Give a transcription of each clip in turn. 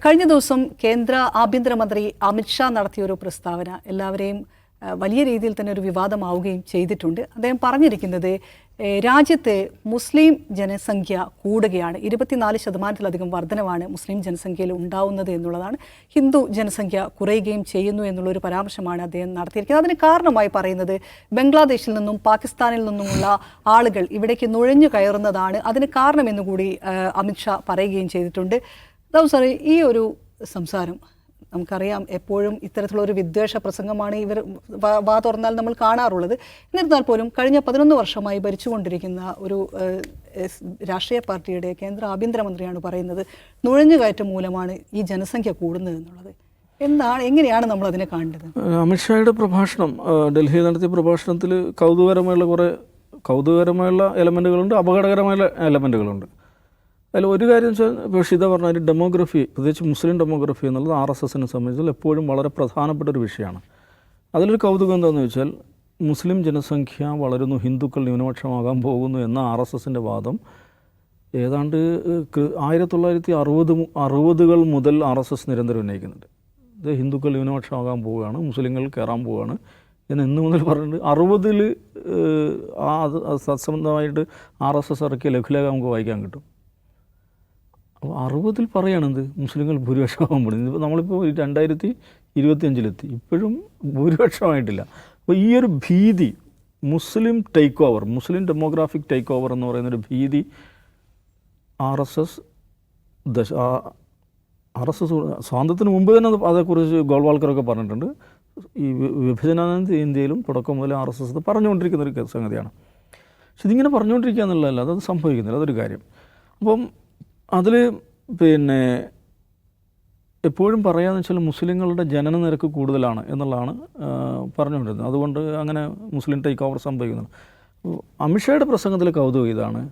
കഴിഞ്ഞ ദിവസം കേന്ദ്ര ആഭ്യന്തരമന്ത്രി അമിത്ഷാ നടത്തിയ ഒരു പ്രസ്താവന എല്ലാവരെയും വലിയ രീതിയിൽ തന്നെ ഒരു വിവാദമാവുകയും ചെയ്തിട്ടുണ്ട്. അദ്ദേഹം പറഞ്ഞിരിക്കുന്നത് രാജ്യത്തെ മുസ്ലിം ജനസംഖ്യ കൂടുകയാണ്. ഇരുപത്തിനാല് ശതമാനത്തിലധികം വർധനവാണ് മുസ്ലിം ജനസംഖ്യയിൽ ഉണ്ടാവുന്നത് എന്നുള്ളതാണ്. ഹിന്ദു ജനസംഖ്യ കുറയുകയും ചെയ്യുന്നു എന്നുള്ളൊരു പരാമർശമാണ് അദ്ദേഹം നടത്തിയിരിക്കുന്നത്. അതിന് കാരണമായി പറയുന്നത് ബംഗ്ലാദേശിൽ നിന്നും പാകിസ്ഥാനിൽ നിന്നുമുള്ള ആളുകൾ ഇവിടേക്ക് നുഴഞ്ഞു കയറുന്നതാണ്. അതിന് കാരണമെന്നുകൂടി അമിത്ഷാ പറയുകയും ചെയ്തിട്ടുണ്ട്. ദാവു സാറേ ഈ ഒരു സംസാരം നമുക്കറിയാം എപ്പോഴും ഇത്തരത്തിലുള്ള ഒരു വിദ്വേഷ പ്രസംഗമാണ് ഇവർ വാ- തുറന്നാൽ നമ്മൾ കാണാറുള്ളത്. എന്നിരുന്നാൽ പോലും കഴിഞ്ഞ പതിനൊന്ന് വർഷമായി ഭരിച്ചുകൊണ്ടിരിക്കുന്ന ഒരു രാഷ്ട്രീയ പാർട്ടിയുടെ കേന്ദ്ര ആഭ്യന്തരമന്ത്രിയാണ് പറയുന്നത് നുഴഞ്ഞുകയറ്റം മൂലമാണ് ഈ ജനസംഖ്യ കൂടുന്നത് എന്നുള്ളത്. എന്താണ് എങ്ങനെയാണ് നമ്മൾ അതിനെ കാണേണ്ടത്? അമിത്ഷായുടെ പ്രഭാഷണം ഡൽഹി നടത്തിയ പ്രഭാഷണത്തിൽ കൗതുകരമായുള്ള കുറേ കൗതുകരമായുള്ള എലമെന്റുകളുണ്ട് അപകടകരമായ എലമെന്റുകളുണ്ട് അതിൽ ഒരു കാര്യം വെച്ചാൽ ഷിത പറഞ്ഞ ഡെമോഗ്രഫി പ്രത്യേകിച്ച് മുസ്ലിം ഡെമോഗ്രഫി എന്നുള്ളത് ആർ എസ് എസിനെ സംബന്ധിച്ചാൽ എപ്പോഴും വളരെ പ്രധാനപ്പെട്ട ഒരു വിഷയമാണ്. അതിലൊരു കൗതുകം എന്താണെന്ന് വെച്ചാൽ മുസ്ലിം ജനസംഖ്യ വളരുന്നു ഹിന്ദുക്കൾ ന്യൂനപക്ഷമാകാൻ പോകുന്നു എന്ന ആർ എസ് എസിന്റെ വാദം ഏതാണ്ട് ആയിരത്തി തൊള്ളായിരത്തി അറുപത് അറുപതുകൾ മുതൽ ആർ എസ് എസ് നിരന്തരം ഉന്നയിക്കുന്നുണ്ട്. ഇത് ഹിന്ദുക്കൾ ന്യൂനപക്ഷമാകാൻ പോവുകയാണ് മുസ്ലിങ്ങൾ കയറാൻ പോവുകയാണ് എന്ന് ഇന്ന് മുതൽ പറഞ്ഞിട്ട് അറുപതിൽ ആ സത്സംബന്ധമായിട്ട് ആർ എസ് എസ് ഇറക്കിയ ലഘുലേഖ നമുക്ക് വായിക്കാൻ കിട്ടും. അപ്പോൾ അറുപതിൽ പറയുകയാണെന്ത് മുസ്ലിങ്ങൾ ഭൂരിപക്ഷമാകാൻ പോകുന്നത് ഇപ്പോൾ നമ്മളിപ്പോൾ രണ്ടായിരത്തി ഇരുപത്തിയഞ്ചിലെത്തി. ഇപ്പോഴും ഭൂരിപക്ഷമായിട്ടില്ല. അപ്പോൾ ഈ ഒരു ഭീതി Muslim take over Muslim demographic take over എന്ന് പറയുന്നൊരു ഭീതി ആർ എസ് എസ് ദശ ആർ എസ് എസ് സ്വാതന്ത്ര്യത്തിന് മുമ്പ് തന്നെ അത് അതേക്കുറിച്ച് ഗോൾവാൾക്കറൊക്കെ പറഞ്ഞിട്ടുണ്ട്. ഈ വിഭജനാനന്ദ ഇന്ത്യയിലും തുടക്കം മുതൽ ആർ എസ് എസ് പറഞ്ഞുകൊണ്ടിരിക്കുന്ന ഒരു സംഗതിയാണ്. പക്ഷെ ഇതിങ്ങനെ പറഞ്ഞുകൊണ്ടിരിക്കുക എന്നുള്ളതല്ല അത് സംഭവിക്കുന്നില്ല അതൊരു കാര്യം. അപ്പം അതിൽ പിന്നെ എപ്പോഴും പറയാന്ന് വെച്ചാൽ മുസ്ലിങ്ങളുടെ ജനന നിരക്ക് കൂടുതലാണ് എന്നുള്ളതാണ് പറഞ്ഞുകൊണ്ടിരുന്നത്. അതുകൊണ്ട് അങ്ങനെ മുസ്ലിം ടേക്ക് ഓവർ സംഭവിക്കുന്നത് അമിഷയുടെ പ്രസംഗത്തിൽ കൗതുകം ഇതാണ്.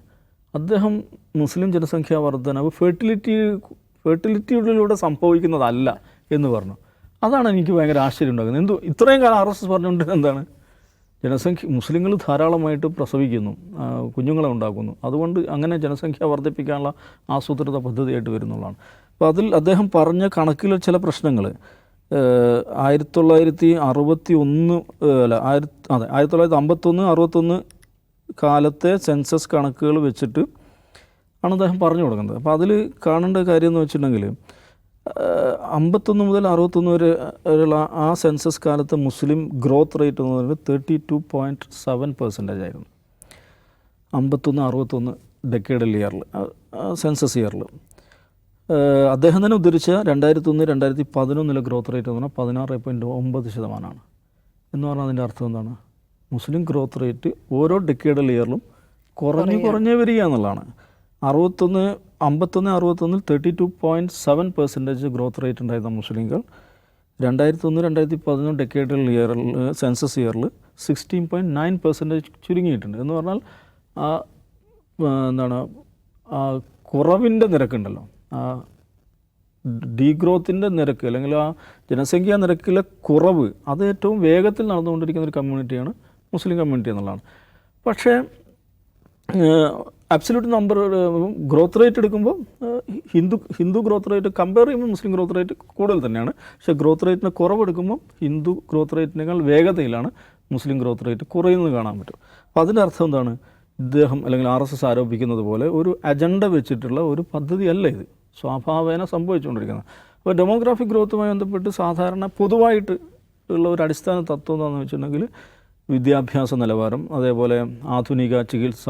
അദ്ദേഹം മുസ്ലിം ജനസംഖ്യാ വർധനവ് ഫെർട്ടിലിറ്റി ഫെർട്ടിലിറ്റിയിലൂടെ സംഭവിക്കുന്നതല്ല എന്ന് പറഞ്ഞു. അതാണ് എനിക്ക് ഭയങ്കര ആശ്ചര്യം ഉണ്ടാക്കുന്നത്. എന്തോ ഇത്രയും കാലം ആർ എസ് എസ് പറഞ്ഞുകൊണ്ടിരുന്നത് എന്താണ്? ജനസംഖ്യ മുസ്ലിങ്ങൾ ധാരാളമായിട്ട് പ്രസവിക്കുന്നു കുഞ്ഞുങ്ങളെ ഉണ്ടാക്കുന്നു. അതുകൊണ്ട് അങ്ങനെ ജനസംഖ്യ വർദ്ധിപ്പിക്കാനുള്ള ആസൂത്രിത പദ്ധതിയായിട്ട് വരുന്നുള്ളതാണ്. അപ്പോൾ അതിൽ അദ്ദേഹം പറഞ്ഞ കണക്കിലെ ചില പ്രശ്നങ്ങൾ ആയിരത്തി തൊള്ളായിരത്തി അറുപത്തി ഒന്ന് അല്ല ആയിരത്തി അതെ ആയിരത്തി തൊള്ളായിരത്തി അമ്പത്തൊന്ന് അറുപത്തൊന്ന് കാലത്തെ സെൻസസ് കണക്കുകൾ വെച്ചിട്ട് ആണ് അദ്ദേഹം പറഞ്ഞു കൊടുക്കുന്നത്. അപ്പോൾ അതിൽ കാണേണ്ട കാര്യം എന്ന് വെച്ചിട്ടുണ്ടെങ്കിൽ അമ്പത്തൊന്ന് മുതൽ അറുപത്തൊന്ന് വരെ ഉള്ള ആ സെൻസസ് കാലത്ത് മുസ്ലിം ഗ്രോത്ത് റേറ്റ് എന്ന് പറയുന്നത് thirty two point seven percentage ആയിരുന്നു. അമ്പത്തൊന്ന് അറുപത്തൊന്ന് ഡെക്കേഡൽ ഇയറിൽ സെൻസസ് ഇയറിൽ അദ്ദേഹം തന്നെ ഉദ്ധരിച്ച രണ്ടായിരത്തി ഒന്ന് രണ്ടായിരത്തി പതിനൊന്നിലെ ഗ്രോത്ത് റേറ്റ് എന്ന് പറഞ്ഞാൽ പതിനാറ് പോയിന്റ് ഒമ്പത് ശതമാനമാണ്. എന്ന് പറഞ്ഞാൽ അതിന്റെ അർത്ഥം എന്താണ്? മുസ്ലിം ഗ്രോത്ത് റേറ്റ് ഓരോ ഡെക്കേഡൽ ഇയറിലും കുറഞ്ഞ് കുറഞ്ഞേ വരിക എന്നുള്ളതാണ്. അറുപത്തൊന്ന് അമ്പത്തൊന്ന് അറുപത്തൊന്നിൽ thirty two point seven percentage growth rate ഉണ്ടായിരുന്ന മുസ്ലിങ്ങൾ രണ്ടായിരത്തി ഒന്ന് രണ്ടായിരത്തി പതിനൊന്ന് ഡെക്കേഡൽ ഇയറിൽ സെൻസസ് ഇയറിൽ സിക്സ്റ്റീൻ പോയിന്റ് നയൻ പെർസെന്റേജ് ചുരുങ്ങിയിട്ടുണ്ട്. എന്ന് പറഞ്ഞാൽ ആ എന്താണ് ആ കുറവിന്റെ നിരക്കുണ്ടല്ലോ. ആ ഡീഗ്രോത്തിന്റെ നിരക്ക് അല്ലെങ്കിൽ ആ ജനസംഖ്യാ നിരക്കിലെ കുറവ് അത് ഏറ്റവും വേഗത്തിൽ നടന്നുകൊണ്ടിരിക്കുന്ന ഒരു കമ്മ്യൂണിറ്റിയാണ് മുസ്ലിം കമ്മ്യൂണിറ്റി എന്നുള്ളതാണ്. പക്ഷേ അബ്സല്യൂട്ട് നമ്പർ ഗ്രോത്ത് റേറ്റ് എടുക്കുമ്പോൾ Hindu Hindu growth rate compare ചെയ്യുമ്പോൾ മുസ്ലിം ഗ്രോത്ത് റേറ്റ് കൂടുതൽ തന്നെയാണ്. പക്ഷേ ഗ്രോത്ത് റേറ്റിന് കുറവെടുക്കുമ്പോൾ ഹിന്ദു ഗ്രോത്ത് റേറ്റിനേക്കാൾ വേഗതയിലാണ് മുസ്ലിം ഗ്രോത്ത് റേറ്റ് കുറയുന്നത് കാണാൻ പറ്റും. അപ്പോൾ അതിന്റെ അർത്ഥം എന്താണ്? ഇദ്ദേഹം അല്ലെങ്കിൽ ആർ എസ് എസ് ആരോപിക്കുന്നത് പോലെ ഒരു അജണ്ട വെച്ചിട്ടുള്ള ഒരു പദ്ധതിയല്ല ഇത്. സ്വാഭാവേന സംഭവിച്ചുകൊണ്ടിരിക്കുന്നത്. അപ്പോൾ ഡെമോഗ്രാഫിക് ഗ്രോത്തുമായി ബന്ധപ്പെട്ട് സാധാരണ പൊതുവായിട്ട് ഉള്ള ഒരു അടിസ്ഥാന തത്വം എന്താണെന്ന് വെച്ചിട്ടുണ്ടെങ്കിൽ വിദ്യാഭ്യാസ നിലവാരം അതേപോലെ ആധുനിക ചികിത്സ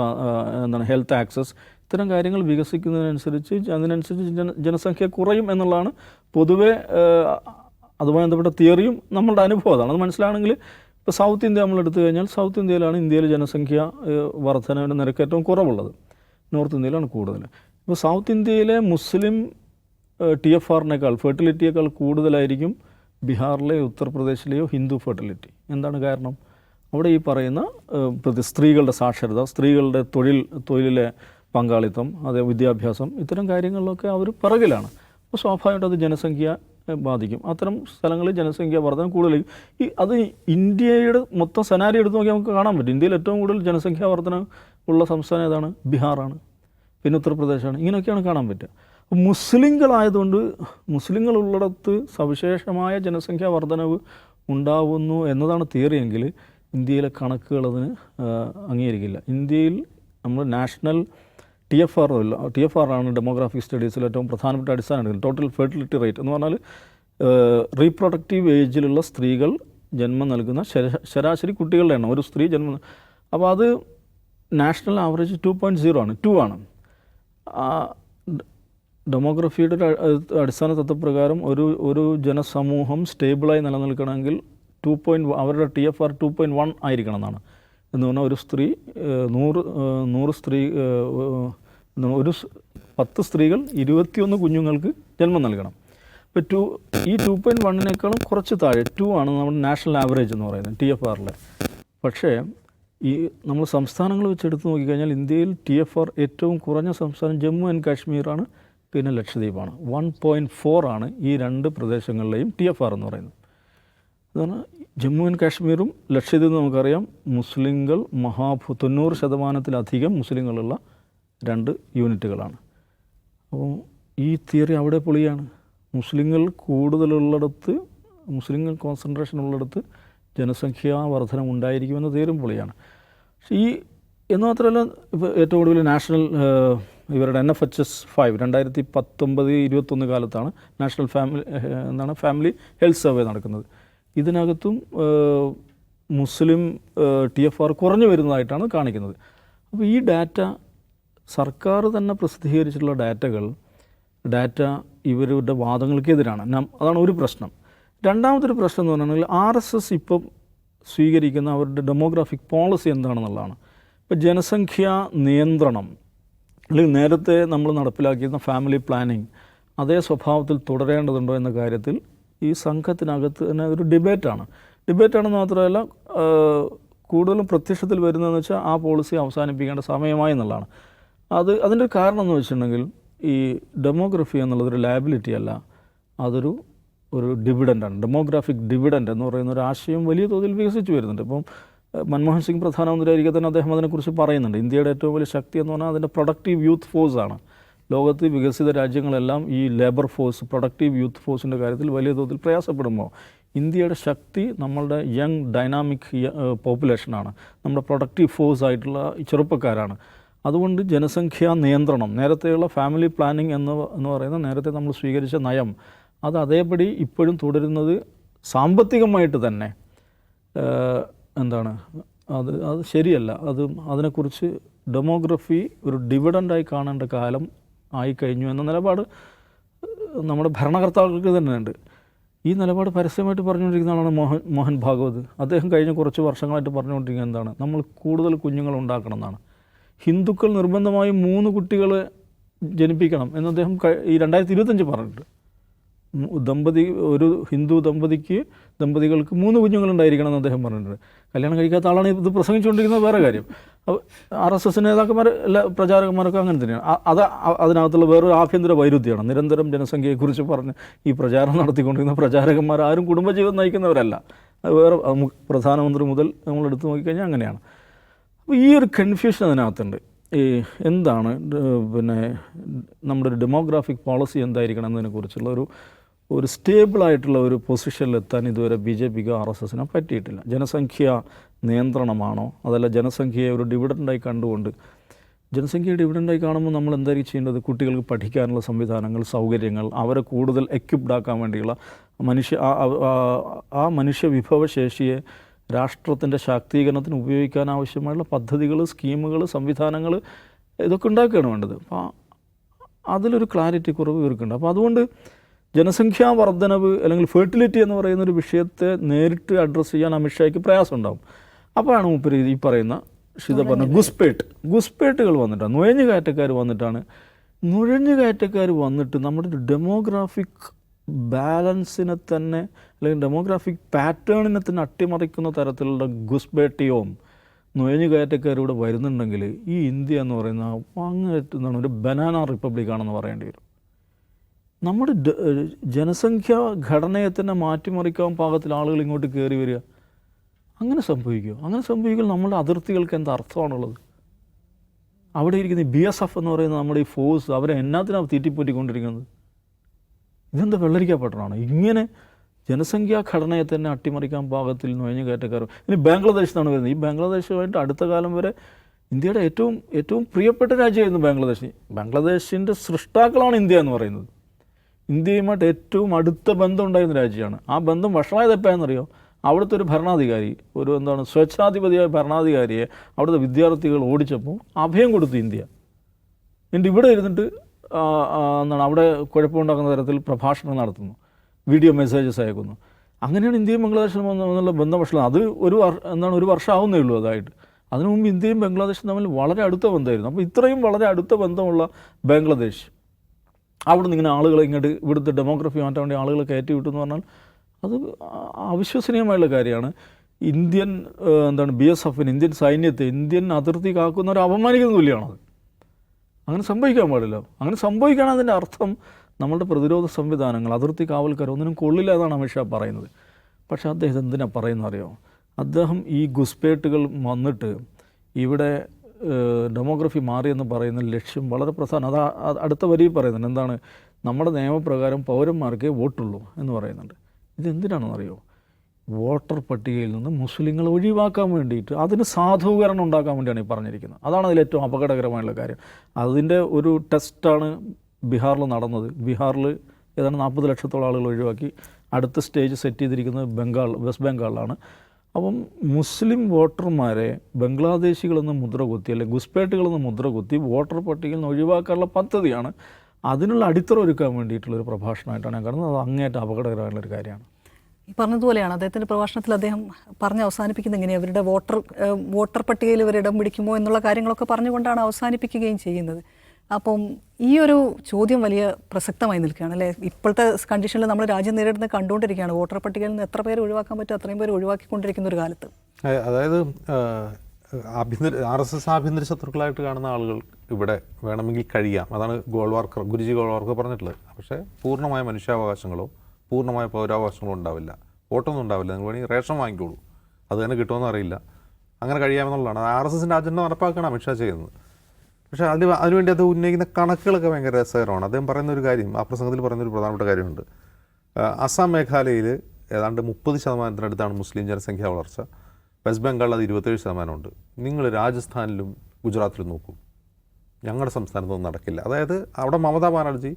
എന്താണ് ഹെൽത്ത് ആക്സസ് ഇത്തരം കാര്യങ്ങൾ വികസിക്കുന്നതിനനുസരിച്ച് അതിനനുസരിച്ച് ജന ജനസംഖ്യ കുറയും എന്നുള്ളതാണ് പൊതുവെ അതുമായി ബന്ധപ്പെട്ട തിയറിയും നമ്മളുടെ അനുഭവം അതാണ്. അത് മനസ്സിലാണെങ്കിൽ ഇപ്പോൾ സൗത്ത് ഇന്ത്യ നമ്മൾ എടുത്തു കഴിഞ്ഞാൽ സൗത്ത് ഇന്ത്യയിലാണ് ഇന്ത്യയിലെ ജനസംഖ്യ വർധനയുടെ നിരക്ക് ഏറ്റവും കുറവുള്ളത്. നോർത്ത് ഇന്ത്യയിലാണ് കൂടുതൽ. ഇപ്പോൾ സൗത്ത് ഇന്ത്യയിലെ മുസ്ലിം ടി എഫ് ആറിനേക്കാൾ ഫെർട്ടിലിറ്റിയേക്കാൾ കൂടുതലായിരിക്കും ബീഹാറിലെയോ ഉത്തർപ്രദേശിലെയോ ഹിന്ദു ഫെർട്ടിലിറ്റി എന്താണ് കാരണം? അവിടെ ഈ പറയുന്ന പ്രതി സ്ത്രീകളുടെ സാക്ഷരത സ്ത്രീകളുടെ തൊഴിൽ തൊഴിലിലെ പങ്കാളിത്തം അതേ വിദ്യാഭ്യാസം ഇത്തരം കാര്യങ്ങളിലൊക്കെ അവർ പിറകിലാണ്. അപ്പോൾ സ്വാഭാവികമായിട്ടും അത് ജനസംഖ്യ ബാധിക്കും. അത്തരം സ്ഥലങ്ങളിൽ ജനസംഖ്യ വർധന കൂടുതൽ ഈ അത് ഇന്ത്യയുടെ മൊത്തം സെനാരി എടുത്ത് നോക്കിയാൽ നമുക്ക് കാണാൻ പറ്റും. ഇന്ത്യയിൽ ഏറ്റവും കൂടുതൽ ജനസംഖ്യാ വർധന ഉള്ള സംസ്ഥാനം ഏതാണ്? ബീഹാറാണ്. പിന്നെ ഉത്തർപ്രദേശാണ്. ഇങ്ങനെയൊക്കെയാണ് കാണാൻ പറ്റുക. മുസ്ലിങ്ങളായതുകൊണ്ട് മുസ്ലിങ്ങളുള്ളിടത്ത് സവിശേഷമായ ജനസംഖ്യാ വർധനവ് ഉണ്ടാവുന്നു എന്നതാണ് തിയറിയെങ്കിൽ ഇന്ത്യയിലെ കണക്കുകൾ അതിന് അംഗീകരിക്കില്ല. ഇന്ത്യയിൽ നമ്മൾ നാഷണൽ ടി എഫ് ആർ ഇല്ല ടി എഫ് ആർ ആണ് ഡെമോഗ്രാഫിക് സ്റ്റഡീസിൽ ഏറ്റവും പ്രധാനപ്പെട്ട അടിസ്ഥാനം ടോട്ടൽ ഫെർട്ടിലിറ്റി റേറ്റ് എന്ന് പറഞ്ഞാൽ റീപ്രൊഡക്റ്റീവ് ഏജിലുള്ള സ്ത്രീകൾ ജന്മം നൽകുന്ന ശരാശരി കുട്ടികളുടെ എണ്ണം. ഒരു സ്ത്രീ ജന്മം അപ്പോൾ അത് national average two point zero ആണ്. ടു ആണ്. ഡെമോഗ്രഫിയുടെ അടിസ്ഥാന തത്വപ്രകാരം ഒരു ഒരു ജനസമൂഹം സ്റ്റേബിളായി നിലനിൽക്കണമെങ്കിൽ ടു പോയിന്റ് അവരുടെ T F R two point one ആയിരിക്കണം എന്നാണ് എന്ന് പറഞ്ഞാൽ ഒരു സ്ത്രീ നൂറ് നൂറ് സ്ത്രീ ഒരു പത്ത് സ്ത്രീകൾ ഇരുപത്തിയൊന്ന് കുഞ്ഞുങ്ങൾക്ക് ജന്മം നൽകണം. ഇപ്പോൾ ടു ഈ ടു പോയിന്റ് വണ്ണിനേക്കാളും കുറച്ച് താഴെ ടു ആണ് നമ്മുടെ നാഷണൽ ആവറേജ് എന്ന് പറയുന്നത് ടി എഫ് ആറിലെ. പക്ഷേ ഈ നമ്മൾ സംസ്ഥാനങ്ങൾ വെച്ച് എടുത്ത് നോക്കിക്കഴിഞ്ഞാൽ ഇന്ത്യയിൽ ടി എഫ് ആർ ഏറ്റവും കുറഞ്ഞ സംസ്ഥാനം ജമ്മു ആൻഡ് കാശ്മീറാണ് പിന്നെ ലക്ഷദ്വീപാണ്. വൺ പോയിന്റ് ഫോർ ആണ് ഈ രണ്ട് പ്രദേശങ്ങളിലെയും ടി എഫ് ആർ എന്ന് പറയുന്നത്. അതാണ് ജമ്മു ആൻഡ് കാശ്മീരും ലക്ഷദ്വീപ് നമുക്കറിയാം. മുസ്ലിങ്ങൾ മഹാഭൂ തൊണ്ണൂറ് ശതമാനത്തിലധികം മുസ്ലിങ്ങളുള്ള രണ്ട് യൂണിറ്റുകളാണ്. അപ്പോൾ ഈ തിയറി അവിടെ പൊളിയാണ്. മുസ്ലിങ്ങൾ കൂടുതലുള്ളിടത്ത് മുസ്ലിങ്ങൾ കോൺസെൻട്രേഷൻ ഉള്ളിടത്ത് ജനസംഖ്യാ വർധനം ഉണ്ടായിരിക്കുമെന്ന തീരും പൊളിയാണ്. പക്ഷേ ഈ എന്ന് മാത്രമല്ല ഇപ്പോൾ ഏറ്റവും കൂടുതൽ നാഷണൽ ഇവരുടെ N F H S five രണ്ടായിരത്തി പത്തൊമ്പത് ഇരുപത്തൊന്ന് കാലത്താണ് നാഷണൽ ഫാമിലി എന്താണ്? ഫാമിലി ഹെൽത്ത് സർവേ നടക്കുന്നത്. ഇതിനകത്തും മുസ്ലിം ടി എഫ് ആർ കുറഞ്ഞു വരുന്നതായിട്ടാണ് കാണിക്കുന്നത്. അപ്പോൾ ഈ ഡാറ്റ സർക്കാർ തന്നെ പ്രസിദ്ധീകരിച്ചിട്ടുള്ള ഡാറ്റകൾ ഡാറ്റ ഇവരുടെ വാദങ്ങൾക്കെതിരാണ്. അതാണ് ഒരു പ്രശ്നം. രണ്ടാമതൊരു പ്രശ്നം എന്ന് പറഞ്ഞാൽ ആർ എസ് എസ് ഇപ്പം സ്വീകരിക്കുന്ന അവരുടെ ഡെമോഗ്രാഫിക് പോളിസി എന്താണെന്നുള്ളതാണ്. ഇപ്പോൾ ജനസംഖ്യാ നിയന്ത്രണം അല്ലെങ്കിൽ നേരത്തെ നമ്മൾ നടപ്പിലാക്കിയിരുന്ന ഫാമിലി പ്ലാനിങ് അതേ സ്വഭാവത്തിൽ തുടരേണ്ടതുണ്ടോ എന്ന കാര്യത്തിൽ ഈ സംഘത്തിനകത്ത് തന്നെ ഒരു ഡിബേറ്റാണ്. ഡിബേറ്റാണെന്ന് മാത്രമല്ല കൂടുതലും പ്രത്യക്ഷത്തിൽ വരുന്നതെന്ന് വെച്ചാൽ ആ പോളിസി അവസാനിപ്പിക്കേണ്ട സമയമായി എന്നുള്ളതാണ്. അത് അതിന്റെ ഒരു കാരണം എന്ന് വെച്ചിട്ടുണ്ടെങ്കിൽ ഈ ഡെമോഗ്രഫി എന്നുള്ളതൊരു ലയബിലിറ്റി അല്ല. അതൊരു ഒരു ഡിവിഡന്റാണ് ഡെമോഗ്രാഫിക് ഡിവിഡന്റ് എന്ന് പറയുന്ന ഒരു ആശയം വലിയ തോതിൽ വികസിച്ചു വരുന്നുണ്ട്. ഇപ്പം മൻമോഹൻ സിംഗ് പ്രധാനമന്ത്രിയായിരിക്കെ തന്നെ അദ്ദേഹം അതിനെക്കുറിച്ച് പറയുന്നുണ്ട്. ഇന്ത്യയുടെ ഏറ്റവും വലിയ ശക്തി എന്ന് പറഞ്ഞാൽ അതിന്റെ പ്രൊഡക്റ്റീവ് യൂത്ത് ഫോഴ്സാണ് ലോകത്ത് വികസിത രാജ്യങ്ങളെല്ലാം ഈ ലേബർ ഫോഴ്സ് പ്രൊഡക്റ്റീവ് യൂത്ത് ഫോഴ്സിന്റെ കാര്യത്തിൽ വലിയ തോതിൽ പ്രയാസപ്പെടുമ്പോൾ ഇന്ത്യയുടെ ശക്തി നമ്മളുടെ യങ് ഡൈനാമിക് പോപ്പുലേഷനാണ് നമ്മുടെ പ്രൊഡക്റ്റീവ് ഫോഴ്സ് ആയിട്ടുള്ള ചെറുപ്പക്കാരാണ്. അതുകൊണ്ട് ജനസംഖ്യാ നിയന്ത്രണം നേരത്തെയുള്ള ഫാമിലി പ്ലാനിംഗ് എന്ന് എന്ന് പറയുന്ന നേരത്തെ നമ്മൾ സ്വീകരിച്ച നയം അത് അതേപടി ഇപ്പോഴും തുടരുന്നത് സാമ്പത്തികമായിട്ട് തന്നെ. എന്താണ്? അത് അത് ശരിയല്ല. അത് അതിനെക്കുറിച്ച് ഡെമോഗ്രഫി ഒരു ഡിവിഡന്റായി കാണേണ്ട കാലം ആയി കഴിഞ്ഞു എന്ന നിലപാട് നമ്മുടെ ഭരണകർത്താക്കൾക്ക് തന്നെയുണ്ട് ഈ നിലപാട് പരസ്യമായിട്ട് പറഞ്ഞുകൊണ്ടിരിക്കുന്ന ആളാണ് മോഹൻ മോഹൻ ഭാഗവത്. അദ്ദേഹം കഴിഞ്ഞ കുറച്ച് വർഷങ്ങളായിട്ട് പറഞ്ഞുകൊണ്ടിരിക്കുന്നത് എന്താണ്? നമ്മൾ കൂടുതൽ കുഞ്ഞുങ്ങൾ ഉണ്ടാക്കണം എന്നാണ്. ഹിന്ദുക്കൾ നിർബന്ധമായും മൂന്ന് കുട്ടികളെ ജനിപ്പിക്കണം എന്ന് അദ്ദേഹം ഈ രണ്ടായിരത്തി ഇരുപത്തഞ്ച് പറഞ്ഞിട്ടുണ്ട്. ദമ്പതി ഒരു ഹിന്ദു ദമ്പതിക്ക് ദമ്പതികൾക്ക് മൂന്ന് കുഞ്ഞുങ്ങളുണ്ടായിരിക്കണം എന്ന് അദ്ദേഹം പറഞ്ഞിട്ടുണ്ട്. കല്യാണം കഴിക്കാത്ത ആളാണ് ഇത് പ്രസംഗിച്ചുകൊണ്ടിരിക്കുന്നത് വേറെ കാര്യം. ആർ എസ് എസ് നേതാക്കന്മാർ എല്ലാ പ്രചാരകന്മാരൊക്കെ അങ്ങനെ തന്നെയാണ്. അത് അതിനകത്തുള്ള വേറൊരു ആഭ്യന്തര വൈരുദ്ധ്യമാണ്. നിരന്തരം ജനസംഖ്യയെക്കുറിച്ച് പറഞ്ഞ് ഈ പ്രചാരണം നടത്തിക്കൊണ്ടിരിക്കുന്ന പ്രചാരകന്മാർ ആരും കുടുംബജീവിതം നയിക്കുന്നവരല്ല. വേറെ പ്രധാനമന്ത്രി മുതൽ നമ്മൾ എടുത്തു നോക്കിക്കഴിഞ്ഞാൽ അങ്ങനെയാണ്. അപ്പോൾ ഈ ഒരു കൺഫ്യൂഷൻ അതിനകത്തുണ്ട്. ഈ എന്താണ് പിന്നെ നമ്മുടെ ഒരു ഡെമോഗ്രാഫിക് പോളിസി എന്തായിരിക്കണം എന്നതിനെക്കുറിച്ചുള്ള ഒരു ഒരു സ്റ്റേബിൾ ആയിട്ടുള്ള ഒരു പൊസിഷനിൽ എത്താൻ ഇതുവരെ ബി ജെ പിക്കോ ആർ എസ് എസിനോ പറ്റിയിട്ടില്ല. ജനസംഖ്യ നിയന്ത്രണമാണോ? അതല്ല ജനസംഖ്യയെ ഒരു ഡിവിഡന്റായി കണ്ടുകൊണ്ട് ജനസംഖ്യ ഡിവിഡന്റായി കാണുമ്പോൾ നമ്മൾ എന്തായിരിക്കും ചെയ്യേണ്ടത്? കുട്ടികൾക്ക് പഠിക്കാനുള്ള സംവിധാനങ്ങൾ സൗകര്യങ്ങൾ അവരെ കൂടുതൽ എക്യുപ്ഡ് ആക്കാൻ വേണ്ടിയുള്ള മനുഷ്യ ആ മനുഷ്യ വിഭവശേഷിയെ രാഷ്ട്രത്തിന്റെ ശാക്തീകരണത്തിന് ഉപയോഗിക്കാൻ ആവശ്യമായുള്ള പദ്ധതികൾ സ്കീമുകൾ സംവിധാനങ്ങൾ ഇതൊക്കെ ഉണ്ടാക്കുകയാണ് വേണ്ടത്. അപ്പോൾ അതിലൊരു ക്ലാരിറ്റി കുറവ് ഇവർക്കുണ്ട്. അപ്പോൾ അതുകൊണ്ട് ജനസംഖ്യാ വർധനവ് അല്ലെങ്കിൽ ഫെർട്ടിലിറ്റി എന്ന് പറയുന്ന ഒരു വിഷയത്തെ നേരിട്ട് അഡ്രസ്സ് ചെയ്യാൻ അമിത്ഷായ്ക്ക് പ്രയാസം ഉണ്ടാവും അപ്പോഴാണ് മൂപ്പര് ഈ പറയുന്ന ഷിത പറഞ്ഞ ഗുസ്പേട്ട്. ഗുസ്പേട്ടുകൾ വന്നിട്ടാണ്. നുഴഞ്ഞു കയറ്റക്കാർ വന്നിട്ടാണ്. നുഴഞ്ഞു കയറ്റക്കാർ വന്നിട്ട് നമ്മുടെ ഒരു ഡെമോഗ്രാഫിക് ബാലൻസിനെ തന്നെ അല്ലെങ്കിൽ ഡെമോഗ്രാഫിക് പാറ്റേണിനെ തന്നെ അട്ടിമറിക്കുന്ന തരത്തിലുള്ള ഗുസ്ബേട്ടിയോം നുഴഞ്ഞു കയറ്റക്കാരൂടെ വരുന്നുണ്ടെങ്കിൽ ഈ ഇന്ത്യ എന്ന് പറയുന്ന അങ്ങേറ്റുന്നതാണ് ഒരു ബനാന റിപ്പബ്ലിക്കാണെന്ന് പറയേണ്ടി വരും. നമ്മുടെ ജനസംഖ്യാ ഘടനയെ തന്നെ മാറ്റിമറിക്കാൻ പാകത്തിൽ ആളുകൾ ഇങ്ങോട്ട് കയറി വരിക. അങ്ങനെ സംഭവിക്കുമോ അങ്ങനെ സംഭവിക്കുമ്പോൾ നമ്മുടെ അതിർത്തികൾക്ക് എന്താ അർത്ഥമാണുള്ളത്? അവിടെ ഇരിക്കുന്ന ബി എസ് എഫ് എന്ന് പറയുന്ന നമ്മുടെ ഈ ഫോഴ്സ് അവരെ എന്നാത്തിനാണ് തീറ്റിപ്പറ്റിക്കൊണ്ടിരിക്കുന്നത്? ഇതെന്താ വെള്ളരിക്കപ്പെട്ടതാണ്? ഇങ്ങനെ ജനസംഖ്യാ ഘടനയെ തന്നെ അട്ടിമറിക്കാൻ പാകത്തിൽ നുഴഞ്ഞു കയറ്റക്കാർ. ഇനി ബംഗ്ലാദേശിൽ നിന്നാണ് വരുന്നത്. ഈ ബംഗ്ലാദേശുമായിട്ട് അടുത്ത കാലം വരെ ഇന്ത്യയുടെ ഏറ്റവും ഏറ്റവും പ്രിയപ്പെട്ട രാജ്യമായിരുന്നു ബംഗ്ലാദേശ്. ബംഗ്ലാദേശിന്റെ സൃഷ്ടാക്കളാണ് ഇന്ത്യ എന്ന് പറയുന്നത്. ഇന്ത്യയുമായിട്ട് ഏറ്റവും അടുത്ത ബന്ധം ഉണ്ടായിരുന്ന രാജ്യമാണ്. ആ ബന്ധം വഷളായത് എപ്പോഴാണെന്നറിയോ അവിടുത്തെ ഒരു ഭരണാധികാരി ഒരു എന്താണ് സ്വേച്ഛാധിപതിയായ ഭരണാധികാരിയെ അവിടുത്തെ വിദ്യാർത്ഥികൾ ഓടിച്ചപ്പോൾ അഭയം കൊടുത്തു ഇന്ത്യ. എന്നിട്ട് ഇവിടെ ഇരുന്നിട്ട് എന്താണ് അവിടെ കുഴപ്പമുണ്ടാക്കുന്ന തരത്തിൽ പ്രഭാഷണം നടത്തുന്നു. വീഡിയോ മെസ്സേജസ് അയക്കുന്നു. അങ്ങനെയാണ് ഇന്ത്യയും ബംഗ്ലാദേശും എന്നുള്ള ബന്ധം വഷളം അത് ഒരു എന്താണ് ഒരു വർഷം ആവുന്നേ ഉള്ളൂ അതായിട്ട്. അതിനു മുമ്പ് ഇന്ത്യയും ബംഗ്ലാദേശും തമ്മിൽ വളരെ അടുത്ത ബന്ധമായിരുന്നു. അപ്പോൾ ഇത്രയും വളരെ അടുത്ത ബന്ധമുള്ള ബംഗ്ലാദേശ് അവിടെ നിന്ന് ഇങ്ങനെ ആളുകളെ ഇങ്ങോട്ട് ഇവിടുത്തെ ഡെമോഗ്രഫി മാറ്റാൻ വേണ്ടി ആളുകളെ കയറ്റി വിട്ടു എന്ന് പറഞ്ഞാൽ അത് അവിശ്വസനീയമായുള്ള കാര്യമാണ്. ഇന്ത്യൻ എന്താണ് ബി എസ് എഫിന് ഇന്ത്യൻ സൈന്യത്തെ ഇന്ത്യൻ അതിർത്തി കാക്കുന്നവർ അപമാനിക്കുന്ന തുല്യമാണത് അങ്ങനെ സംഭവിക്കാൻ പാടില്ല. അങ്ങനെ സംഭവിക്കുകയാണ് അതിന്റെ അർത്ഥം നമ്മളുടെ പ്രതിരോധ സംവിധാനങ്ങൾ അതിർത്തി കാവൽക്കാർ ഒന്നിനും കൊള്ളില്ല എന്നാണ് അമിത്ഷാ പറയുന്നത്. പക്ഷേ അദ്ദേഹം എന്തിനാണ് പറയുന്നത് അറിയോ അദ്ദേഹം ഈ ഗുസ്പേട്ടുകൾ വന്നിട്ട് ഇവിടെ ഡെമോഗ്രഫി മാറിയെന്ന് പറയുന്ന ലക്ഷ്യം വളരെ പ്രധാനം. അത് അടുത്ത വരി പറയുന്നുണ്ട്. എന്താണ്? നമ്മുടെ നിയമപ്രകാരം പൗരന്മാർക്കേ വോട്ടുള്ളൂ എന്ന് പറയുന്നുണ്ട്. ഇതെന്തിനാണെന്ന് അറിയോ വോട്ടർ പട്ടികയിൽ നിന്ന് മുസ്ലിങ്ങൾ ഒഴിവാക്കാൻ വേണ്ടിയിട്ട് അതിന് സാധൂകരണം ഉണ്ടാക്കാൻ വേണ്ടിയാണ് ഈ പറഞ്ഞിരിക്കുന്നത്. അതാണ് അതിൽ ഏറ്റവും അപകടകരമായുള്ള കാര്യം. അതിന്റെ ഒരു ടെസ്റ്റാണ് ബീഹാറിൽ നടന്നത്. ബീഹാറിൽ ഏതാണ്ട് നാൽപ്പത് ലക്ഷത്തോളം ആളുകൾ ഒഴിവാക്കി. അടുത്ത സ്റ്റേജ് സെറ്റ് ചെയ്തിരിക്കുന്നത് ബംഗാൾ വെസ്റ്റ് ബംഗാളിലാണ്. അപ്പം മുസ്ലിം വോട്ടർമാരെ ബംഗ്ലാദേശികളെന്ന് മുദ്ര കുത്തി അല്ലെങ്കിൽ ഗുസ്പേട്ടുകളെന്ന് മുദ്ര കുത്തി വോട്ടർ പട്ടികയിൽ നിന്ന് ഒഴിവാക്കാനുള്ള പദ്ധതിയാണ് അതിനുള്ള അടിത്തറ ഒരുക്കാൻ വേണ്ടിയിട്ടുള്ളൊരു പ്രഭാഷണമായിട്ടാണ് ഞാൻ കാണുന്നത് അത് അങ്ങേയറ്റം അപകടകരമായിട്ടുള്ളൊരു കാര്യമാണ്. ഈ പറഞ്ഞതുപോലെയാണ് അദ്ദേഹത്തിന്റെ പ്രഭാഷണത്തിൽ അദ്ദേഹം പറഞ്ഞ് അവസാനിപ്പിക്കുന്നത് എങ്ങനെയാണ് അവരുടെ വോട്ടർ വോട്ടർ പട്ടികയിൽ ഇവർ ഇടം പിടിക്കുമോ എന്നുള്ള കാര്യങ്ങളൊക്കെ പറഞ്ഞുകൊണ്ടാണ് അവസാനിപ്പിക്കുകയും ചെയ്യുന്നത്. അപ്പം ഈ ഒരു ചോദ്യം വലിയ പ്രസക്തമായി നിൽക്കുകയാണ് അല്ലേ? ഇപ്പോഴത്തെ കണ്ടീഷനിൽ നമ്മൾ രാജ്യം നേരിടുന്ന കണ്ടുകൊണ്ടിരിക്കുകയാണ്. വോട്ടർ പട്ടികയിൽ നിന്ന് എത്ര പേര് ഒഴിവാക്കാൻ പറ്റും അത്രയും പേര് ഒഴിവാക്കിക്കൊണ്ടിരിക്കുന്ന ഒരു കാലത്ത്. അതായത് ആഭ്യന്തര ആർ എസ് എസ് ആഭ്യന്തര ശത്രുക്കളായിട്ട് കാണുന്ന ആളുകൾ ഇവിടെ വേണമെങ്കിൽ കഴിയാം. അതാണ് ഗോൾവാർക്കർ ഗുരുജി ഗോൾവാർക്കർ പറഞ്ഞിട്ടുള്ളത്. പക്ഷേ പൂർണമായ മനുഷ്യാവകാശങ്ങളോ പൂർണമായ പൗരാവകാശങ്ങളോ ഉണ്ടാവില്ല. വോട്ടൊന്നും ഉണ്ടാവില്ല. നിങ്ങൾ വേണമെങ്കിൽ റേഷൻ വാങ്ങിക്കോളൂ. അത് തന്നെ കിട്ടുമെന്ന് അറിയില്ല. അങ്ങനെ കഴിയാമെന്നുള്ളതാണ്. ആർ എസ് എസിന്റെ അജണ്ട നടപ്പാക്കുകയാണ് അമിത്ഷാ ചെയ്യുന്നത്. പക്ഷേ അതിന് അതിനുവേണ്ടി അത് ഉന്നയിക്കുന്ന കണക്കുകളൊക്കെ ഭയങ്കര രസകരമാണ്. അദ്ദേഹം പറയുന്ന ഒരു കാര്യം ആ പ്രസംഗത്തിൽ പറയുന്ന ഒരു പ്രധാനപ്പെട്ട കാര്യമുണ്ട്. അസം മേഘാലയയിൽ ഏതാണ്ട് മുപ്പത് ശതമാനത്തിനടുത്താണ് മുസ്ലിം ജനസംഖ്യ വളർച്ച. വെസ്റ്റ് ബംഗാളിൽ അത് ഇരുപത്തേഴ് ശതമാനമുണ്ട്. നിങ്ങൾ രാജസ്ഥാനിലും ഗുജറാത്തിലും നോക്കൂ. ഞങ്ങളുടെ സംസ്ഥാനത്തൊന്നും നടക്കില്ല. അതായത് അവിടെ മമതാ ബാനർജി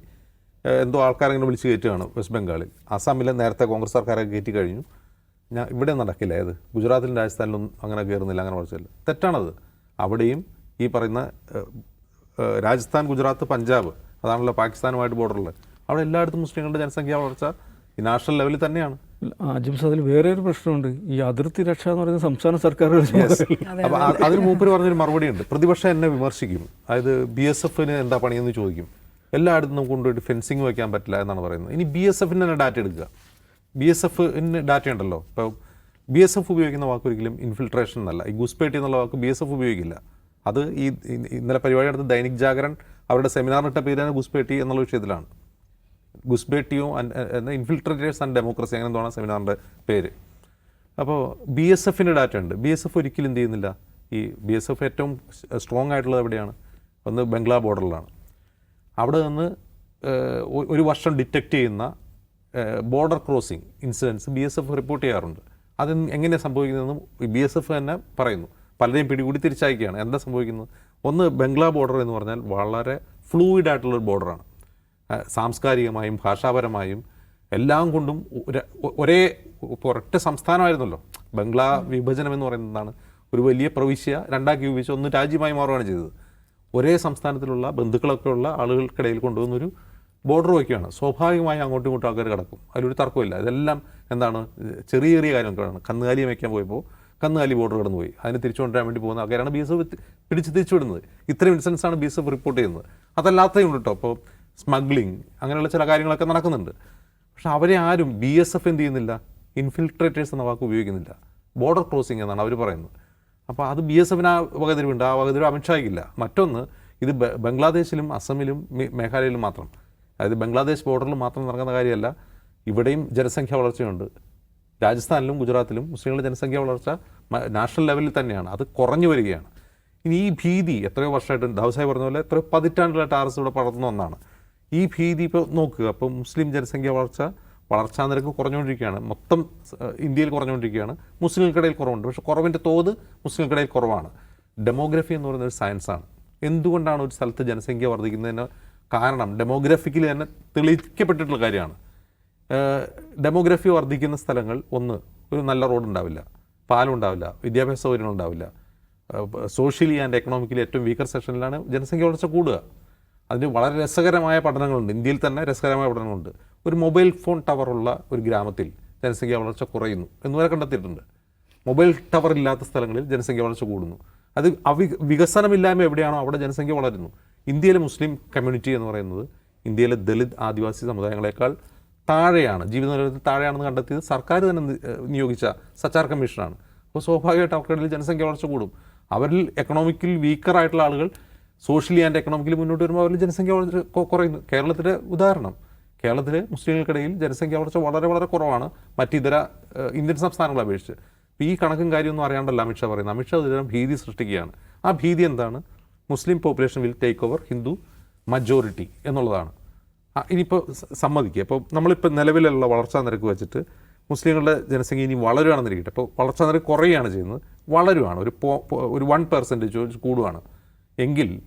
എന്തോ ആൾക്കാരെങ്ങനെ വിളിച്ച് കയറ്റുകയാണ് വെസ്റ്റ് ബംഗാളിൽ. ആസാമിൽ നേരത്തെ കോൺഗ്രസ് സർക്കാരൊക്കെ കയറ്റി കഴിഞ്ഞു. ഞാൻ ഇവിടെ നടക്കില്ല. ഏത്? ഗുജറാത്തിലും രാജസ്ഥാനിലും അങ്ങനെ കയറുന്നില്ല അങ്ങനെ വളർച്ചയില്ല. തെറ്റാണത്. അവിടെയും ഈ പറയുന്ന രാജസ്ഥാൻ ഗുജറാത്ത് പഞ്ചാബ് അതാണല്ലോ പാകിസ്ഥാനുമായിട്ട് ബോർഡറുള്ളത്. അവിടെ എല്ലായിടത്തും മുസ്ലിങ്ങളുടെ ജനസംഖ്യ വളർച്ച ഈ നാഷണൽ ലെവലിൽ തന്നെയാണ്. ജിംസ് അതിൽ വേറെ ഒരു പ്രശ്നമുണ്ട്. ഈ അതിർത്തി രക്ഷ എന്ന് പറയുന്നത് സംസ്ഥാന സർക്കാർ അപ്പൊ അ- അതിന് മൂപ്പര് പറഞ്ഞൊരു മറുപടി ഉണ്ട് പ്രതിപക്ഷം എന്നെ വിമർശിക്കും. അതായത് ബി എസ് എഫിന് എന്താ പണിയെന്ന് ചോദിക്കും. എല്ലായിടത്തും നമുക്ക് കൊണ്ടുപോയിട്ട് ഫെൻസിങ് വയ്ക്കാൻ പറ്റില്ല എന്നാണ് പറയുന്നത്. ഇനി ബി എസ് എഫിന് തന്നെ ഡാറ്റ എടുക്കുക. ബി എസ് എഫിന് ഡാറ്റ ഉണ്ടല്ലോ. ഇപ്പോൾ ബി എസ് എഫ് ഉപയോഗിക്കുന്ന വാക്ക് ഒരിക്കലും ഇൻഫിൽട്രേഷൻ എന്നല്ല. ഈ ഗുസ്പേട്ടി എന്നുള്ള വാക്ക് ബി എസ് എഫ് ഉപയോഗിക്കില്ല. അത് ഈ ഇന്നലെ പരിപാടി നടത്തുന്ന ദൈനിക് ജാഗരൺ അവരുടെ സെമിനാറിനിട്ട പേരാണ് ഗുസ്ബേട്ടി എന്നുള്ള വിഷയത്തിലാണ്. ഗുസ്ബേട്ടിയോ ഇൻഫിൽട്രേറ്റേഴ്സ് ആൻഡ് ഡെമോക്രസി അങ്ങനെ എന്താണ് സെമിനാറിന്റെ പേര്. അപ്പോൾ ബി എസ് എഫിന്റെ ഡാറ്റ ഉണ്ട്. ബി എസ് എഫ് ഒരിക്കലും എന്ത് ചെയ്യുന്നില്ല. ഈ ബി എസ് എഫ് ഏറ്റവും സ്ട്രോങ് ആയിട്ടുള്ളത് എവിടെയാണ്? ഒന്ന് ബംഗ്ലാ ബോർഡറിലാണ്. അവിടെ നിന്ന് ഒരു വർഷം ഡിറ്റക്റ്റ് ചെയ്യുന്ന border crossing incidence B S F report ചെയ്യാറുണ്ട്. അത് എങ്ങനെയാണ് സംഭവിക്കുന്നതെന്നും ബി എസ് എഫ് തന്നെ പറയുന്നു. പലരെയും പിടികൂടി തിരിച്ചയക്കുകയാണ് എന്താ സംഭവിക്കുന്നത്? ഒന്ന് ബംഗ്ലാ ബോർഡർ എന്ന് പറഞ്ഞാൽ വളരെ ഫ്ലൂയിഡ് ആയിട്ടുള്ളൊരു ബോർഡറാണ് സാംസ്കാരികമായും ഭാഷാപരമായും എല്ലാം കൊണ്ടും ഒരേ ഒരൊറ്റ സംസ്ഥാനമായിരുന്നല്ലോ. ബംഗ്ലാ വിഭജനം എന്ന് പറയുന്നതാണ് ഒരു വലിയ പ്രവിശ്യ രണ്ടാക്കി വിഭജിച്ച് ഒന്ന് രാജ്യമായി മാറുകയാണ് ചെയ്തത്. ഒരേ സംസ്ഥാനത്തിലുള്ള ബന്ധുക്കളൊക്കെ ഉള്ള ആളുകൾക്കിടയിൽ കൊണ്ടുവന്നൊരു ബോർഡർ വയ്ക്കുകയാണ്. സ്വാഭാവികമായി അങ്ങോട്ടും ഇങ്ങോട്ടും ആൾക്കാർ കിടക്കും. അതിലൊരു തർക്കമില്ല ഇതെല്ലാം എന്താണ്? ചെറിയ ചെറിയ കാര്യങ്ങളാണ് കന്നുകാലി വയ്ക്കാൻ പോയപ്പോൾ കന്നുകാലി ബോർഡർ കടന്നുപോയി. അതിനെ തിരിച്ചു കൊണ്ടുവരാൻ വേണ്ടി പോകുന്ന ആൾക്കാരാണ് ബി എസ് എഫ് പിടിച്ച് തിരിച്ചുവിടുന്നത്. ഇത്രയും ഇൻസിഡൻസ് ആണ് ബി എസ് എഫ് റിപ്പോർട്ട് ചെയ്യുന്നത്. അതല്ലാത്തതും കേട്ടോ അപ്പോൾ സ്മഗ്ലിംഗ് അങ്ങനെയുള്ള ചില കാര്യങ്ങളൊക്കെ നടക്കുന്നുണ്ട്. പക്ഷെ അവരെ ആരും ബി എസ് എഫ് എന്ത് ചെയ്യുന്നില്ല? ഇൻഫിൽട്രേറ്റേഴ്സ് എന്ന വാക്ക് ഉപയോഗിക്കുന്നില്ല. ബോർഡർ ക്രോസിംഗ് എന്നാണ് അവർ പറയുന്നത്. അപ്പോൾ അത് ബി എസ് എഫിന് ആ വകതിരിവുണ്ട്. ആ വകതിരിവ് അമിത്ഷായ്ക്കില്ല. മറ്റൊന്ന് ഇത് ബംഗ്ലാദേശിലും അസമിലും മേഘാലയയിലും മാത്രം. അതായത് ബംഗ്ലാദേശ് ബോർഡറിൽ മാത്രം നടക്കുന്ന കാര്യമല്ല. ഇവിടെയും ജനസംഖ്യ വളർച്ചയുണ്ട്. രാജസ്ഥാനിലും ഗുജറാത്തിലും മുസ്ലിങ്ങളുടെ ജനസംഖ്യ വളർച്ച നാഷണൽ ലെവലിൽ തന്നെയാണ്. അത് കുറഞ്ഞു വരികയാണ്. ഇനി ഈ ഭീതി എത്രയോ വർഷമായിട്ട് ദാവസായി പറഞ്ഞ പോലെ എത്രയോ പതിറ്റാണ്ടുകളായിട്ട് ആർ എസ് ഇവിടെ പടർന്ന ഒന്നാണ്. ഈ ഭീതി ഇപ്പോൾ നോക്കുക. അപ്പോൾ മുസ്ലിം ജനസംഖ്യ വളർച്ച വളർച്ചാ നിരക്ക് കുറഞ്ഞുകൊണ്ടിരിക്കുകയാണ്. മൊത്തം ഇന്ത്യയിൽ കുറഞ്ഞുകൊണ്ടിരിക്കുകയാണ്. മുസ്ലിങ്ങൾക്കിടയിൽ കുറവുണ്ട്. പക്ഷേ കുറവിന്റെ തോത് മുസ്ലിങ്ങൾക്കിടയിൽ കുറവാണ്. ഡെമോഗ്രഫി എന്ന് പറയുന്ന ഒരു സയൻസാണ്. എന്തുകൊണ്ടാണ് ഒരു സ്ഥലത്ത് ജനസംഖ്യ വർദ്ധിക്കുന്നതിന് കാരണം? ഡെമോഗ്രഫിക്കലി തന്നെ തെളിയിക്കപ്പെട്ടിട്ടുള്ള കാര്യമാണ്. ഡെമോഗ്രഫി വർദ്ധിക്കുന്ന സ്ഥലങ്ങൾ ഒന്ന് ഒരു നല്ല റോഡ് ഉണ്ടാവില്ല പാലം ഉണ്ടാവില്ല വിദ്യാഭ്യാസ സൗകര്യങ്ങൾ ഉണ്ടാവില്ല. സോഷ്യലി ആൻഡ് എക്കണോമിക്കലി ഏറ്റവും വീക്കർ സെക്ഷനിലാണ് ജനസംഖ്യ വളർച്ച കൂടുക. അതിന് വളരെ രസകരമായ പഠനങ്ങളുണ്ട്. ഇന്ത്യയിൽ തന്നെ രസകരമായ പഠനങ്ങളുണ്ട്. ഒരു മൊബൈൽ ഫോൺ ടവറുള്ള ഒരു ഗ്രാമത്തിൽ ജനസംഖ്യ വളർച്ച കുറയുന്നു എന്ന് വരെ കണ്ടെത്തിയിട്ടുണ്ട്. മൊബൈൽ ടവർ ഇല്ലാത്ത സ്ഥലങ്ങളിൽ ജനസംഖ്യ വളർച്ച കൂടുന്നു. അത് അവി വികസനമില്ലായ്മ എവിടെയാണോ അവിടെ ജനസംഖ്യ വളരുന്നു. ഇന്ത്യയിലെ മുസ്ലിം കമ്മ്യൂണിറ്റി എന്ന് പറയുന്നത് ഇന്ത്യയിലെ ദളിത് ആദിവാസി സമുദായങ്ങളെക്കാൾ താഴെയാണ് ജീവിത നിലവാരത്തിൽ താഴെയാണെന്ന് കണ്ടെത്തിയത് സർക്കാർ തന്നെ നിയോഗിച്ച സച്ചാർ കമ്മീഷനാണ്. അപ്പോൾ സ്വാഭാവികമായിട്ട് അവർക്കിടയിൽ ജനസംഖ്യ വളർച്ച കൂടും. അവരിൽ എക്കണോമിക്കിൽ വീക്കർ ആയിട്ടുള്ള ആളുകൾ സോഷ്യലി ആൻഡ് എക്കണോമിക്കലി മുന്നോട്ട് വരുമ്പോൾ അവരിൽ ജനസംഖ്യ വളർച്ച കുറയുന്നു. കേരളത്തിലെ ഉദാഹരണം കേരളത്തിലെ മുസ്ലിങ്ങൾക്കിടയിൽ ജനസംഖ്യ വളർച്ച വളരെ വളരെ കുറവാണ് മറ്റിതര ഇന്ത്യൻ സംസ്ഥാനങ്ങളെ അപേക്ഷിച്ച്. ഈ കണക്കും കാര്യമൊന്നും അറിയാണ്ടല്ല അമിത്ഷാ പറയുന്നത്. അമിത്ഷാ ഇതിനെ ഭീതി സൃഷ്ടിക്കുകയാണ്. ആ ഭീതി എന്താണ്? Muslim population will take over Hindu majority എന്നുള്ളതാണ്. ഇനിയിപ്പോൾ സമ്മതിക്കുക അപ്പോൾ നമ്മളിപ്പോൾ നിലവിലുള്ള വളർച്ചാ നിരക്ക് വെച്ചിട്ട് മുസ്ലിങ്ങളുടെ ജനസംഖ്യ ഇനി വളരുകയാണെന്നിരിക്കട്ടെ അപ്പോൾ വളർച്ചാ നിരക്ക് കുറയുകയാണ് ചെയ്യുന്നത്. വളരുവാണ്. ഒരു ഒരു വൺ പെർസെന്റേജ് കൂടുകയാണ് എങ്കിൽ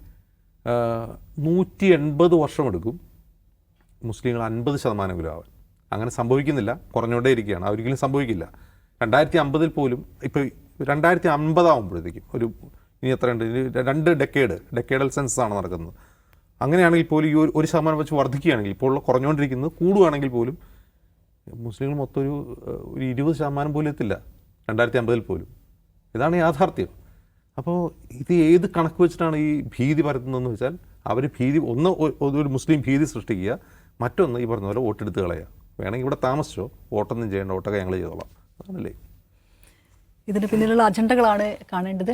നൂറ്റി എൺപത് വർഷമെടുക്കും മുസ്ലിങ്ങൾ അൻപത് ശതമാനമെങ്കിലും ആവാൻ. അങ്ങനെ സംഭവിക്കുന്നില്ല. കുറഞ്ഞുകൊണ്ടേ ഇരിക്കുകയാണ്. ഒരിക്കലും സംഭവിക്കില്ല. രണ്ടായിരത്തി അമ്പതിൽ പോലും ഇപ്പോൾ രണ്ടായിരത്തി അമ്പതാകുമ്പോഴത്തേക്കും ഒരു ഇനി എത്രയുണ്ട്? രണ്ട് ഡെക്കേഡ് ഡെക്കേഡൽ സെൻസസ് ആണ് നടക്കുന്നത്. അങ്ങനെയാണെങ്കിൽ പോലും ഈ ഒരു ശതമാനം വെച്ച് വർദ്ധിക്കുകയാണെങ്കിൽ ഇപ്പോൾ കുറഞ്ഞുകൊണ്ടിരിക്കുന്നത് കൂടുകയാണെങ്കിൽ പോലും മുസ്ലിങ്ങൾ മൊത്തം ഒരു ഒരു ഇരുപത് ശതമാനം പോലും എത്തില്ല. രണ്ടായിരത്തി അമ്പതിൽ പോലും. ഇതാണ് യാഥാർത്ഥ്യം. അപ്പോൾ ഇത് ഏത് കണക്ക് വെച്ചിട്ടാണ് ഈ ഭീതി പരത്തുന്നതെന്ന് വെച്ചാൽ അവർ ഭീതി ഒന്ന് ഒരു മുസ്ലിം ഭീതി സൃഷ്ടിക്കുക മറ്റൊന്ന് ഈ പറഞ്ഞ പോലെ വോട്ടെടുത്ത് കളയുക. വേണമെങ്കിൽ ഇവിടെ താമസിച്ചോ വോട്ടൊന്നും ചെയ്യേണ്ട വോട്ടൊക്കെ ഞങ്ങൾ ചെയ്തോളാം. അതാണല്ലേ ഇതിന് പിന്നിലുള്ള അജണ്ടകളാണ് കാണേണ്ടത്.